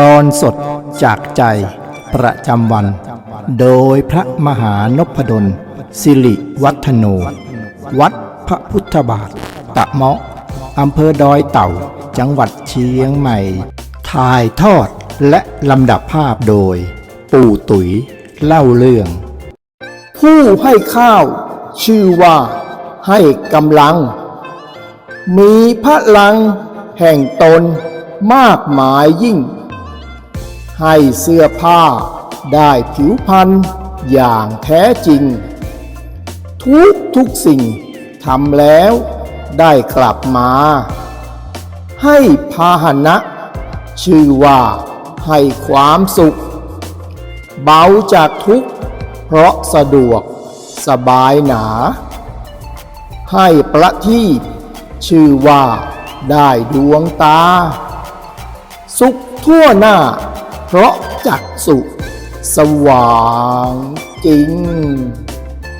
ตอนสดจากใจประจำวัน โดยพระมหานพดล สิริวัฒโน วัดพระพุทธบาท ตะเมาะอำเภอดอยเต่า จังหวัดเชียงใหม่ ถ่ายทอดและลำดับภาพโดย ปู่ตุ๋ยเล่าเรื่อง ผู้ให้ข้าว ชื่อว่า ให้กำลัง มีพลังแห่งตนมากมายยิ่ง ให้เสื้อผ้าได้ผิวพรรณอย่างแท้จริง ทุกทุกสิ่งทำแล้วได้กลับมา ให้พาหนะ ชื่อว่าให้ความสุข เบาจากทุกข์เพราะสะดวกสบายหนา ให้ประทีปชื่อว่าได้ดวงตา สุขทั่วหน้า เพราะจักสุสว่างจริง